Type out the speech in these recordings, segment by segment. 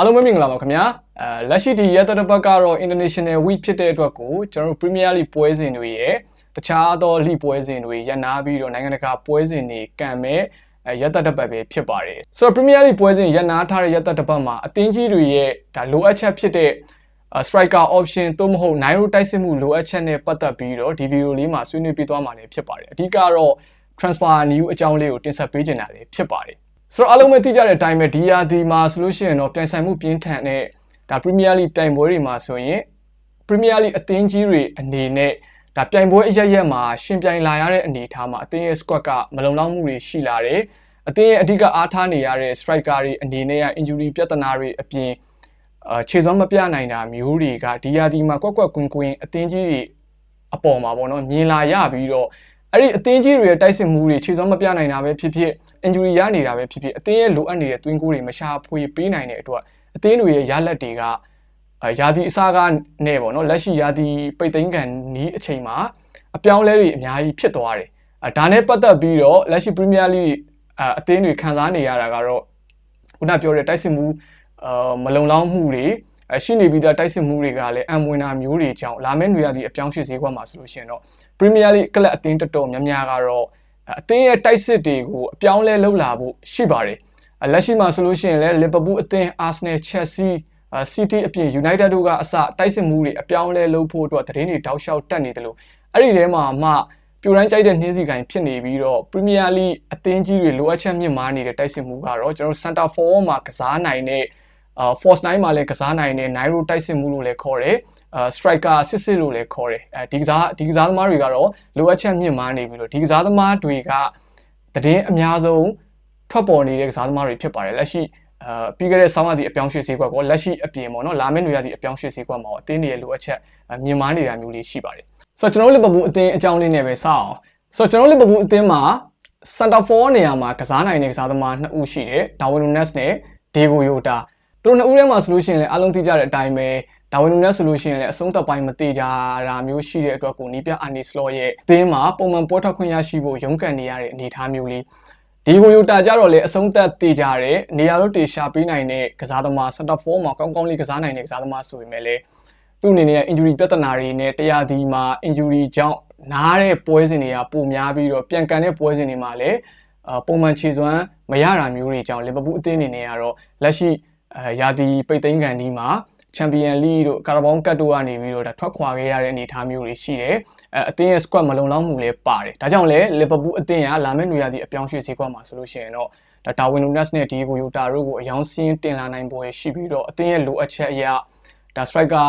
အားလုံးပဲမင်္ဂလာပါခင်ဗျာအဲလက်ရှိဒီရက်သတ္တပတ်ကတော့ International Week ဖြစ်တဲ့အတွက်ကိုကျွန်တော်တို့ Premier League ပွဲစဉ်တွေရဲ့တခြားသော league ပွဲစဉ်တွေရန်နာပြီးတော့နိုင်ငံတကာပွဲစဉ်တွေကံမဲ့အဲရက်သတ္တပတ်ပဲဖြစ်ပါတယ်ဆိုတော့ Premier League ပွဲစဉ်ရန်နာထားတဲ့ရက်သတ္တပတ်မှာအသင်းကြီးတွေရဲ့ဒါလိုအပ်ချက်ဖြစ်တဲ့ striker option သို့မဟုတ်နိုင်ရိုတိုက်စစ်မှုလိုအပ်ချက်နဲ့ပတ်သက်ပြီးတော့ဒီဗီဒီယိုလေးမှာဆွေးနွေးပေးသွားမှာလည်းဖြစ်ပါတယ်အဓိကတော့ transfer new အကြောင်းလေးကိုတင်ဆက်ပေးချင်တာလည်းဖြစ်ပါတယ် ဆိုတော့အားလုံးပဲသိကြတဲ့အတိုင်းပဲဒီယာဒီမှာဆိုလို့ရှိရင်တော့ပြိုင်ဆိုင်မှုပြင်းထန်တဲ့ဒါ Premier League ပြိုင်ပွဲတွေမှာဆိုရင် Premier League အသင်းကြီးတွေအနေနဲ့ဒါပြိုင်ပွဲအရက်ရက်မှာရှင်ပြိုင်လာရတဲ့အနေအထားမှာအသင်းရဲ့ squad ကမလုံလောက်မှုတွေရှိလာတယ်အသင်းရဲ့အဓိကအားထားနေရတဲ့ striker တွေအနေနဲ့က injury ပြဿနာတွေအပြင်အာခြေစွမ်းမပြနိုင်တာမျိုးတွေကဒီယာဒီမှာကွက်ကွက်ကွင်းကွင်းအသင်းကြီးတွေအပေါ်မှာပေါ့နော်မြင်လာရပြီးတော့ အဲ့ဒီအသင်းကြီးတွေရဲ့တိုက်စစ်မှုတွေခြေစွမ်းမပြနိုင်တာပဲဖြစ်ဖြစ် injury ရနေတာပဲဖြစ်ဖြစ်အသင်းရဲ့လိုအပ်နေတဲ့သွင်းကိုတွေမရှာဖွေပေးနိုင်တဲ့အတွက်အသင်းတွေရဲ့ရလက်တွေကအာယာဒီအစားကနဲ့ပေါ့နော်လက်ရှိယာဒီပိတ်သိမ်းကန်နီးအချိန်မှာအပြောင်းလဲတွေအများကြီးဖြစ်သွားတယ်အဲဒါနဲ့ပတ်သက်ပြီးတော့လက်ရှိ Premier League အအသင်းတွေခံစားနေရတာကတော့ခုနပြောတဲ့တိုက်စစ်မှုအာမလုံလောက်မှုတွေ အရှိနေပြီးသားတိုက်စစ်မှုတွေကလည်းအံဝင်တာမျိုးတွေကြောင့်လာမယ့်နေရာဒီအပြောင်းရွှေ့ဈေးကွက်မှာဆိုလို့ရှိရင်တော့ Premier League ကလပ်အသင်းတော်တော်များများကတော့အသင်းရဲ့တိုက်စစ်တွေကိုအပြောင်းလဲလုပ်လာဖို့ရှိပါတယ်လက်ရှိမှာဆိုလို့ရှိရင်လည်း Liverpool အသင်း Arsenal Chelsea City အပြင် United တို့ကအစတိုက်စစ်မှုတွေအပြောင်းလဲလုပ်ဖို့အတွက်သတင်းတွေတောက်လျှောက်တက်နေတယ်လို့အဲ့ဒီထဲမှာမှပြိုတိုင်းကြိုက်တဲ့နှင်းစီကိုင်ဖြစ်နေပြီးတော့ Premier League အသင်းကြီးတွေလိုအပ်ချက်မြင့်မားနေတဲ့တိုက်စစ်မှုကတော့ကျွန်တော် Center Forward မှာကစားနိုင်တဲ့အာ Force 9မှာလည်းကစားနိုင်တဲ့ Nairo တိုက်စစ်မှုလို့လည်းခေါ်တယ်အာ striker စစ်စစ်လို့လည်းခေါ်တယ်အဲဒီကစားဒီကစားသမားတွေကတော့လိုအပ်ချက်မြင့်မားနေပြီးတော့ဒီကစားသမားတွေကတည်င်းအများဆုံးထွက်ပေါ်နေတဲ့ကစားသမားတွေဖြစ်ပါတယ်လက်ရှိအာပြီးခဲ့တဲ့ဆောင်းရသည့်အပြောင်းရွှေ့ဈေးကွက်ကိုလက်ရှိအပြင်ပေါ့နော်လာမယ့်နေရာသည့်အပြောင်းရွှေ့ဈေးကွက်မှာအသင်းတွေရဲ့လိုအပ်ချက်မြင့်မားနေတာမျိုးလေးရှိပါတယ်ဆိုတော့ကျွန်တော်တို့လီဗာပူးအသင်းအကြောင်းလေးနဲ့ပဲစအောင်ဆိုတော့ကျွန်တော်တို့လီဗာပူးအသင်းမှာ center forward နေရာမှာကစားနိုင်တဲ့ကစားသမားနှစ်ဦးရှိတယ်ဒါဝင်နူနက်စ်နဲ့ဒေဂိုယိုတာ သူတို့နှစ်ဦးထဲမှာဆိုလို့ရှိရင်လည်းအားလုံးသိကြတဲ့အတိုင်းပဲဒါဝင်နူနက်ဆိုလို့ရှိရင်လည်းအဆုံးသက်ပိုင်းမသေးကြတာမျိုးရှိတဲ့အတွက်ကိုနီးပြအာနီစလော့ရဲ့အသင်းမှာပုံမှန်ပေါ်ထွက်ခွင့်ရရှိဖို့ရုန်းကန်နေရတဲ့အနေအထားမျိုးလေးဒီကိုယိုတာကြတော့လေအဆုံးသက်တည်ကြတယ်နေရာတော့တေရှာပေးနိုင်တဲ့ကစားသမား center forward မှာကောင်းကောင်းလေးကစားနိုင်တဲ့ကစားသမားဆိုပေမဲ့လည်းသူ့အနေနဲ့ injury ပြဿနာတွေနဲ့တရားဒီမှာ injury ကြောင့်နားတဲ့ပွဲစဉ်တွေကပိုများပြီးတော့ပြန်ကန်တဲ့ပွဲစဉ်တွေမှာလည်းပုံမှန်ခြေစွမ်းမရတာမျိုးတွေကြောင့်လီဗာပူးအသင်းအနေနဲ့ကတော့လက်ရှိ ရာသီပိတ်သိမ်းကန်ဒီမှာချန်ပီယံလိတို့ကာရာဘောင်းကတ်တို့ကနေပြီးတော့ဒါထွက်ခွာခဲ့ရတဲ့အနေအထားမျိုးတွေရှိတယ်အဲအသင်းရဲ့ squad မလုံလောက်မှုလည်းပါတယ်ဒါကြောင့်လည်းလီဗာပူးအသင်းကလာမယ့်နွေရာသီအပြောင်းရွှေ့ဈေးကွက်မှာဆိုလို့ရှိရင်တော့ဒါတာဝင်လူနက်စ်နဲ့ဒီဂိုယိုတာတို့ကိုအယောင်စင်းတင်လာနိုင်ပွဲရှိပြီးတော့အသင်းရဲ့လိုအပ်ချက်အရာဒါ striker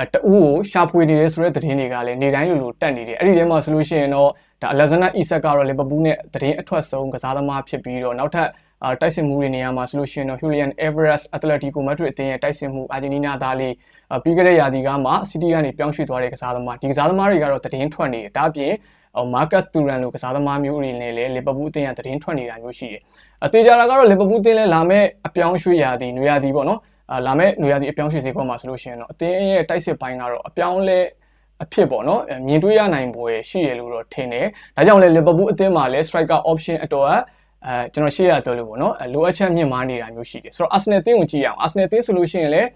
အတူကိုရှာဖွေနေတယ်ဆိုတဲ့သတင်းတွေကလည်းနေတိုင်းလိုလိုတက်နေတယ်အဲ့ဒီထဲမှာဆိုလို့ရှိရင်တော့ဒါအလက်ဇန်နာအီဆက်ကတော့လီဗာပူးနဲ့သတင်းအထွက်ဆုံးကစားသမားဖြစ်ပြီးတော့နောက်ထပ် အာတိုက်စစ်မှုတွေနေရာမှာဆိုလို့ရှိရင်တော့ Julian Alvarez Atletico Madrid အသင်းရဲ့တိုက်စစ်မှုအာဂျင်တီးနားသားလေးပြီးခဲ့တဲ့ရာသီကမှ City ကနေပြောင်းရွှေ့သွားတဲ့ကစားသမားဒီကစားသမားတွေကတော့သတင်းထွက်နေတယ်ဒါအပြင်မာကတ်တူရန်လိုကစားသမားမျိုးတွေနဲ့လည်းလီဗာပူးအသင်းကသတင်းထွက်နေတာမျိုးရှိတယ်အသေးကြတာကတော့လီဗာပူးအသင်းလည်းလာမဲ့အပြောင်းရွှေ့ရာသီနွေရာသီပေါ့နော်လာမဲ့နွေရာသီအပြောင်းရွှေ့ဈေးကွက်မှာဆိုလို့ရှိရင်တော့အသင်းရဲ့တိုက်စစ်ပိုင်းကတော့အပြောင်းလဲအဖြစ်ပေါ့နော်မြင်တွေ့ရနိုင်ပွဲရှိရလို့တော့ထင်တယ်ဒါကြောင့်လည်းလီဗာပူးအသင်းမှာလည်း striker option အတော် အဲကျွန်တော်ရှေ့ရပြောလို့ပေါ့နော်လိုအပ်ချက်မြင့်မားနေတာမျိုးရှိတယ်ဆိုတော့ Arsenal အသင်းကိုကြည့်ရအောင် Arsenal အသင်းဆိုလို့ရှိရင်လည်း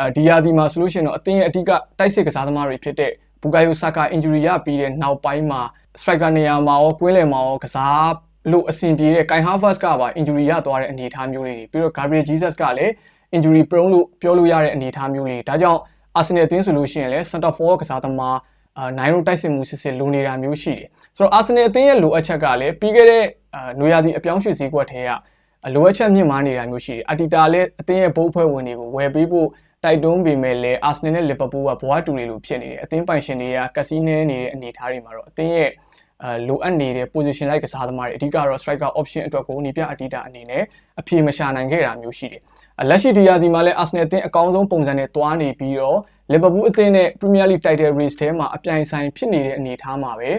အဲဒီယာဒီမှာဆိုလို့ရှိရင်တော့အသင်းရဲ့အဓိကတိုက်စစ်ကစားသမားတွေဖြစ်တဲ့ဘူကာယိုဆာကာ injury ရပြီးတဲ့နောက်ပိုင်းမှာ striker နေရာမှာရောကွင်းလယ်မှာရောကစားလို့အဆင်ပြေတဲ့ Kai Havertz ကပါ injury ရသွားတဲ့အနေအထားမျိုးလေးတွေပြီးတော့ Gabriel Jesus ကလည်း injury prone လို့ပြောလို့ရတဲ့အနေအထားမျိုးလေးဒါကြောင့် Arsenal အသင်းဆိုလို့ရှိရင်လည်း center forward ကစားသမားအာနိုင်ရိုတိုက်စစ်မှုစစ်စစ်လိုနေတာမျိုးရှိတယ်ဆိုတော့ Arsenal အသင်းရဲ့လိုအပ်ချက်ကလည်းပြီးခဲ့တဲ့အာ နွေရာသီအပြောင်းရွှေ့ဈေးကွက်ထဲကလိုအပ်ချက်မြင့်မားနေတာမျိုးရှိတယ်အတီတာလည်းအသင်းရဲ့ဘိုးဖွဲ့ဝင်တွေကိုဝယ်ပေးဖို့တိုက်တွန်းပေမဲ့လည်း Arsenal နဲ့ Liverpool ကဘွားတူတွေလိုဖြစ်နေတယ်အသင်းပိုင်ရှင်တွေကကစီနဲနေတဲ့အနေအထားတွေမှာတော့အသင်းရဲ့အဲလိုအပ်နေတဲ့ position လိုက်ကစားသမားတွေအဓိကတော့ striker option အတွက်ကိုနေပြအတီတာအနေနဲ့အပြေမရှာနိုင်ခဲ့တာမျိုးရှိတယ်။လက်ရှိဒီယာဒီမှာလည်း Arsenal အသင်းအကောင်းဆုံးပုံစံနဲ့တွားနေပြီးတော့ Liverpool အသင်းနဲ့ Premier League title race ထဲမှာအပြိုင်ဆိုင်ဖြစ်နေတဲ့အနေအထားမှာပဲ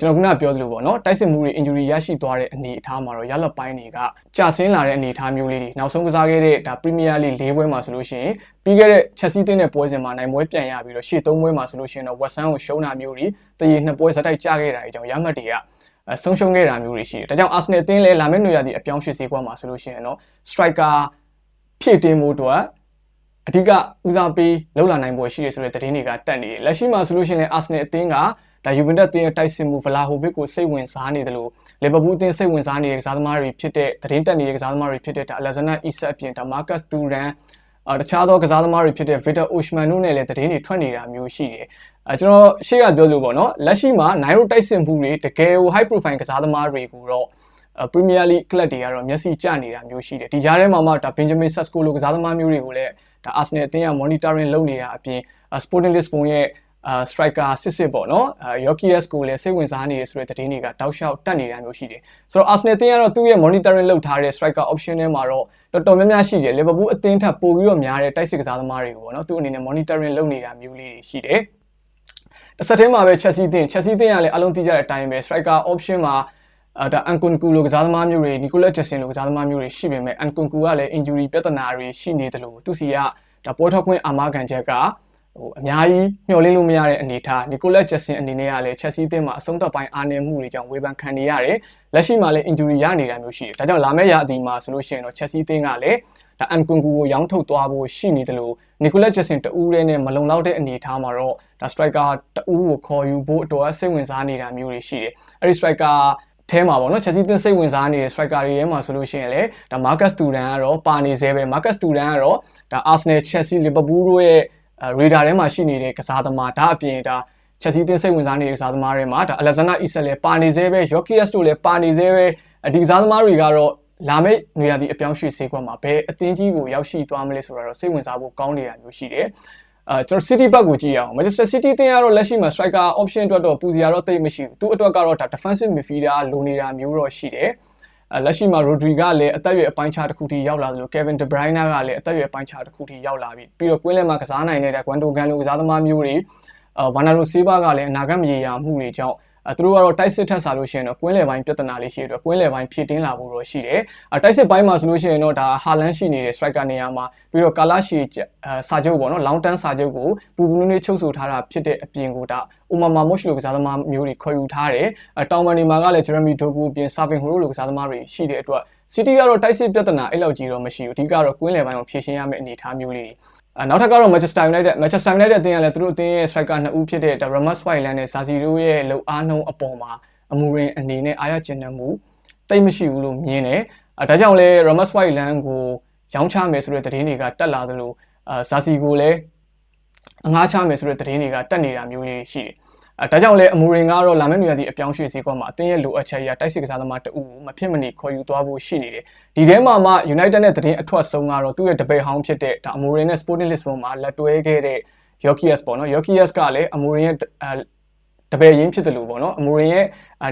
ကျွန်တော်ခုနပြောသလိုပေါ့နော်တိုက်စစ်မှုတွေ injury ရရှိသွားတဲ့အနေအထားမှာတော့ရလက်ပိုင်းတွေကကြာဆင်းလာတဲ့အနေအထားမျိုးလေးတွေနောက်ဆုံးကစားခဲ့တဲ့ဒါ Premier League ၄ပွဲမှာဆိုလို့ရှိရင်ပြီးခဲ့တဲ့ Chelsea တင်းတဲ့ပွဲစဉ်မှာနိုင်ပွဲပြန်ရပြီးတော့ရှေ့၃ပွဲမှာဆိုလို့ရှိရင်တော့ West Ham ကိုရှုံးတာမျိုးတွေတရေနှစ်ပွဲဇက်တိုက်ကျခဲ့တာအကြောင်းရမှတ်တွေကဆုံးရှုံးခဲ့တာမျိုးတွေရှိတယ်။ဒါကြောင့် Arsenal အသင်းလည်းလာမယ့်နွေရာသီအပြောင်းရွှေ့ဈေးကွက်မှာဆိုလို့ရှိရင်တော့ striker ဖြည့်တင်းမှုအတွက်အဓိကဦးစားပေးလောက်လာနိုင်ဖို့ရှိတယ်ဆိုတဲ့သတင်းတွေကတက်နေတယ်လက်ရှိမှာဆိုလို့ရှိရင်လည်းအာဆနယ်အသင်းက ဒါယူဗန်တက်အသင်းရဲ့တိုက်စစ်မှုဗလာဟိုဗစ်ကိုစိတ်ဝင်စားနေတယ်လို့လီဗာပူးအသင်းစိတ်ဝင်စားနေတဲ့ကစားသမားတွေဖြစ်တဲ့သတင်းတက်နေတဲ့ကစားသမားတွေဖြစ်တဲ့ဒါအလက်ဇန်နာအီဆက်အပြင်ဒါမာကတ်တူရန်အာတခြားသောကစားသမားတွေဖြစ်တဲ့ Victor Osimhen တို့နဲ့လည်းသတင်းတွေထွက်နေတာမျိုးရှိတယ်။အဲကျွန်တော်ရှေ့ကပြောလို့ပေါ့နော်လက်ရှိမှာနိုင်ရိုတိုက်စင်မှုတွေတကယ်ကို high profile ကစားသမားတွေကိုတော့ပရီးမီးယားလိကလပ်တွေကတော့မျက်စိကျနေတာမျိုးရှိတယ်ဒီကြားထဲမှာမှဒါဘင်ဂျမင်ဆက်စကိုလိုကစားသမားမျိုးတွေကိုလည်းဒါအာဆနယ်အသင်းက monitoring လုပ်နေတာအပြင် Sporting Lisbon ရဲ့ အာ striker စစ်စစ်ပေါ့နော်အာ Yorkies ကိုလည်းစိတ်ဝင်စားနေတယ်ဆိုတဲ့သတင်းတွေကတောက်လျှောက်တက်နေတာမျိုးရှိတယ်ဆိုတော့ Arsenal အသင်းကတော့သူ့ရဲ့ monitoring လုပ်ထားတဲ့ striker option ထဲမှာတော့တော်တော်များများရှိတယ် Liverpool အသင်းထပ်ပိုပြီးတော့များတဲ့တိုက်စစ်ကစားသမားတွေကိုပေါ့နော်သူ့အနေနဲ့ monitoring လုပ်နေတာမျိုးလေးတွေရှိတယ်တစ်ဆက်တည်းမှာပဲ Chelsea အသင်း Chelsea အသင်းကလည်းအလုံးသိကြတဲ့အတိုင်းပဲ striker option မှာအဲဒါအန်ကွန်ကူလိုကစားသမားမျိုးတွေနီကိုလက်ဂျက်ဆင်လိုကစားသမားမျိုးတွေရှိပေမဲ့အန်ကွန်ကူကလည်း injury ပြဿနာတွေရှိနေတယ်လို့သူစီကဒါပွဲထောက်ခွင့်အာမခံချက်က ဟိုအများကြီးမျှော်လင့်လို့မရတဲ့အနေအထားနီကိုလက်ဂျက်ဆင်အနေနဲ့ကလည်းချက်စီးအသင်းမှာအဆုံးသက်ပိုင်းအားနည်းမှုတွေကြောင့်ဝေဖန်ခံနေရတယ်လက်ရှိမှာလည်း injury ရနေတာမျိုးရှိတယ်ဒါကြောင့်လာမယ့်ရာသီမှာဆိုလို့ရှိရင်တော့ချက်စီးအသင်းကလည်းဒါအန်ကွန်ကူကိုရောင်းထုတ်သွားဖို့ရှိနေတယ်လို့နီကိုလက်ဂျက်ဆင်တူးရဲနဲ့မလုံလောက်တဲ့အနေအထားမှာတော့ဒါ striker တူးကိုခေါ်ယူဖို့အတွက်စိတ်ဝင်စားနေတာမျိုးတွေရှိတယ်အဲဒီ striker အဲမှာပေါ့နော်ချက်စီးသင်းစိတ်ဝင်စားနေတဲ့ striker တွေထဲမှာဆိုလို့ရှိရင်လည်းဒါ Marcus Thuram ကတော့ပါနေသေးပဲ Marcus Thuram ကတော့ဒါ Arsenal Chelsea Liverpool တို့ရဲ့ radar ထဲမှာရှိနေတဲ့ကစားသမားဒါအပြင်ဒါချက်စီးသင်းစိတ်ဝင်စားနေတဲ့ကစားသမားတွေမှာဒါ Alexander Isak လည်းပါနေသေးပဲ Yorkies တို့လည်းပါနေသေးပဲဒီကစားသမားတွေကတော့လာမယ့်နေရာဒီအပြောင်းရွှေ့စေခွက်မှာဘယ်အသင်းကြီးကိုရောက်ရှိသွားမလဲဆိုတာတော့စိတ်ဝင်စားဖို့ကောင်းနေတာမျိုးရှိတယ်အဲကျွန်တော် City ဘက်ကိုကြည့်ရအောင် Manchester City တင်ရတော့လက်ရှိမှာ striker option အတွက်တော့ပူစီရတော့တိတ်မရှိဘူးသူအတွက်ကတော့ဒါ defensive midfielder လိုနေတာမျိုးတော့ရှိတယ်အဲ လက်ရှိမှာ Rodri ကလည်းအသက်အရွယ်အပိုင်းခြားတစ်ခုထိရောက်လာသလို Kevin De Bruyne ကလည်းအသက်အရွယ်အပိုင်းခြားတစ်ခုထိရောက်လာပြီပြီးတော့ Queen လက်မှာကစားနိုင်တဲ့ Gundogan လိုကစားသမားမျိုးတွေအာ Bernardo Silva ကလည်းအနာဂတ်မရေရာမှုတွေကြောင့် အဲသူတို့ကတော့တိုက်စစ်ထက်စားလို့ရှိရင်တော့ကွင်းလယ်ပိုင်းပြဿနာလေးရှိတဲ့အတွက်ကွင်းလယ်ပိုင်းဖြည့်တင်းလာဖို့တော့ရှိတယ်အဲတိုက်စစ်ပိုင်းမှာဆိုလို့ရှိရင်တော့ဒါဟာလန်ရှိနေတဲ့ striker နေရာမှာပြီးတော့ကာလာရှီအဲစာချုပ်ပေါ့နော် long term စာချုပ်ကိုပူပူနူးနူးချုပ်ဆိုထားတာဖြစ်တဲ့အပြင်ကိုဒါအိုမာမာမို့ရှ်လိုကစားသမားမျိုးတွေခေါ်ယူထားတယ်အဲတောင်မန်ဒီမာကလည်း Jeremy Doku အပြင် Savin Horo လိုကစားသမားတွေရှိတဲ့အတွက် City ကတော့တိုက်စစ်ပြဿနာအဲ့လောက်ကြီးတော့မရှိဘူးအဓိကတော့ကွင်းလယ်ပိုင်းကိုဖြည့်ရှင်းရမယ့်အနေအထားမျိုးလေးတွေအဲနောက်ထပ်ကတော့ Manchester United Manchester United အသင်းကလည်းသူတို့အသင်းရဲ့ striker နှစ်ဦးဖြစ်တဲ့ Ramus Hojlund နဲ့ Zaziro ရဲ့လုံအားနှုံးအပေါ်မှာအမူရင်အနေနဲ့အားရကျဉ်းမှုတိတ်မရှိဘူးလို့မြင်တယ်အဲဒါကြောင့်လဲ Ramus Hojlund ကိုရောင်းချမယ်ဆိုတဲ့သတင်းတွေကတက်လာသလိုအာ Zazi ကိုလည်းအငှားချမယ်ဆိုတဲ့သတင်းတွေကတက်နေတာမျိုးလေးရှိတယ် အဲဒါကြောင့်လဲအမူရင်ကတော့လာမယ့်နေရာဒီအပြောင်းရွှေ့စည်းကွက်မှာအသင်းရဲ့လိုအပ်ချက်အရတိုက်စစ်ကစားသမားတအူကိုမဖြစ်မနေခေါ်ယူသွားဖို့ရှိနေတယ်ဒီထဲမှာမှ United နဲ့သတင်းအထွက်ဆုံးကတော့သူ့ရဲ့တပည့်ဟောင်းဖြစ်တဲ့ဒါအမူရင်နဲ့ Sporting Lisbon မှာလက်တွဲခဲ့တဲ့ Yorkies ပေါ့နော် Yorkies ကလည်းအမူရင်ရဲ့တပည့်ရင်းဖြစ်တယ်လို့ပေါ့နော်အမူရင်ရဲ့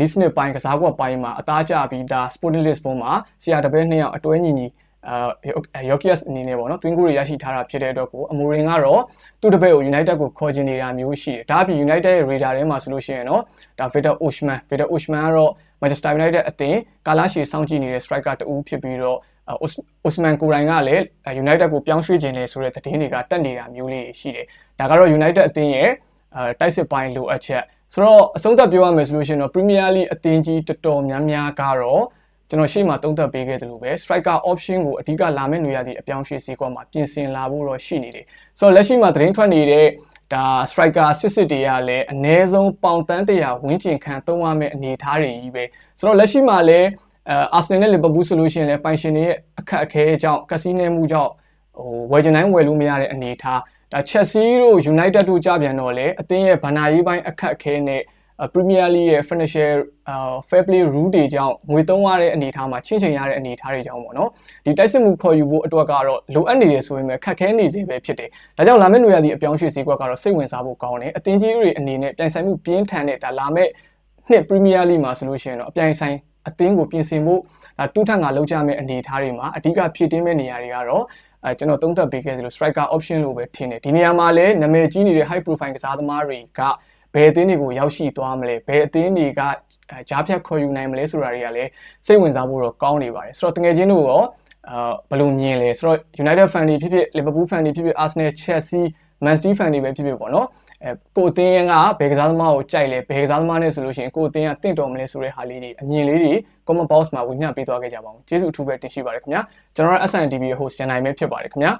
နီးစနစ်ပိုင်းကစားကွက်ပိုင်းမှာအသားကျပြီးဒါ Sporting Lisbon မှာဆရာတပည့်နှစ်ယောက်အတွဲညီညီ အာယော်ကီယက်အနေနဲ့ပေါ့နော်တွင်းကိုတွေရရှိထားတာဖြစ်တဲ့အတွက်ကိုအမိုရင်ကတော့သူ့တပည့်ကို United ကိုခေါ်ချင်နေတာမျိုးရှိတယ်ဒါအပြင် United ရဲ့ radar ထဲမှာဆိုလို့ရှိရင်တော့ဒါ Victor Osimhen Victor Osimhen ကတော့ Manchester United အသင်းကာလာရှီစောင့်ကြည့်နေတဲ့ striker တူဖြစ်ပြီးတော့ Osman ကိုရိုင်ကလည်း United ကိုပြောင်းရွှေ့ခြင်းလေဆိုတဲ့သတင်းတွေကတက်နေတာမျိုးလေးရှိတယ်ဒါကတော့ United အသင်းရဲ့တိုက်စစ်ပိုင်းလိုအပ်ချက်ဆိုတော့အဆုံးသတ်ပြောရမယ်ဆိုလို့ရှိရင်တော့ Premier League အသင်းကြီးတော်တော်များများကတော့ ကျွန်တော်ရှေ့မှာသုံးသပ်ပေးခဲ့တယ်လို့ပဲ striker option ကိုအဓိကလာမယ့်နေရာဒီအပြောင်းရွှေ့စည်းကွက်မှာပြင်ဆင်လာဖို့တော့ရှိနေတယ်ဆိုတော့လက်ရှိမှာသတင်းထွက်နေတဲ့ဒါ striker စစ်စစ်တွေကလည်းအ ਨੇ ဆုံးပေါင်တန်းတရာဝင်းကျင်ခံသုံးရမယ့်အနေအထားတွေကြီးပဲဆိုတော့လက်ရှိမှာလည်းအာဆနယ်နဲ့လီဗာပူးဆိုလို့ရှိရင်လည်းပိုင်ရှင်တွေရဲ့အခက်အခဲကြောင့်ကစီးနေမှုကြောင့်ဟိုဝယ်ချင်တိုင်းဝယ်လို့မရတဲ့အနေအထားဒါချက်စီတို့ United တို့ကြပြန်တော့လေအသင်းရဲ့ဗဏ္ဍာရေးပိုင်းအခက်အခဲနဲ့ Premier League ရဲ့ financial fair play rule တွေကြောင့်ငွေသုံးရတဲ့အနေအထားမှာချင်းချင်းရတဲ့အနေအထားတွေကြောင့်ပေါ့နော်ဒီတိုက်စစ်မှုခေါ်ယူဖို့အတွက်ကတော့လိုအပ်နေတယ်ဆိုရင်ပဲခက်ခဲနေစေပဲဖြစ်တယ်ဒါကြောင့်လာမယ့်နေရာဒီအပြောင်းရွှေ့စည်းကွက်ကတော့စိတ်ဝင်စားဖို့ကောင်းတယ်အသင်းကြီးတွေအနေနဲ့ပြိုင်ဆိုင်မှုပြင်းထန်တဲ့ဒါလာမယ့်နှစ် Premier League မှာဆိုလို့ရှိရင်တော့အပြိုင်ဆိုင်အသင်းကိုပြင်ဆင်ဖို့ဒါတူးထန်ကလောက်ကြမယ့်အနေအထားတွေမှာအဓိကဖြစ်တင်းမဲ့နေရာတွေကတော့အဲကျွန်တော်သုံးသပ်ပေးခဲ့သလို striker option လို့ပဲထင်တယ်ဒီနေရာမှာလည်းနာမည်ကြီးနေတဲ့ high profile ကစားသမားတွေက ဘယ်အသင်းတွေကိုရောက်ရှိသွားမလဲဘယ်အသင်းတွေကကြားဖြတ်ခေါ်ယူနိုင်မလဲဆိုတာတွေကလည်းစိတ်ဝင်စားဖို့တော့ကောင်းနေပါတယ်ဆိုတော့တကယ်ချင်းတို့ရောအာဘယ်လိုမြင်လဲဆိုတော့ United fan တွေဖြစ်ဖြစ် Liverpool fan တွေဖြစ်ဖြစ် Arsenal Chelsea Man City fan တွေပဲဖြစ်ဖြစ်ပေါ့နော်အဲကိုအသင်းကဘယ်ကစားသမားကိုကြိုက်လဲဘယ်ကစားသမားနဲ့ဆိုလို့ရှိရင်ကိုအသင်းကတင့်တော်မလဲဆိုတဲ့ဟာလေးတွေအမြင်လေးတွေ comment box မှာဝင်မျှပေးသွားခဲ့ကြပါဦးကျေးဇူးအထူးပဲတင်ရှိပါတယ်ခင်ဗျာကျွန်တော်တို့ SNTV ရဲ့ host ရန်နိုင်ပဲဖြစ်ပါတယ်ခင်ဗျာ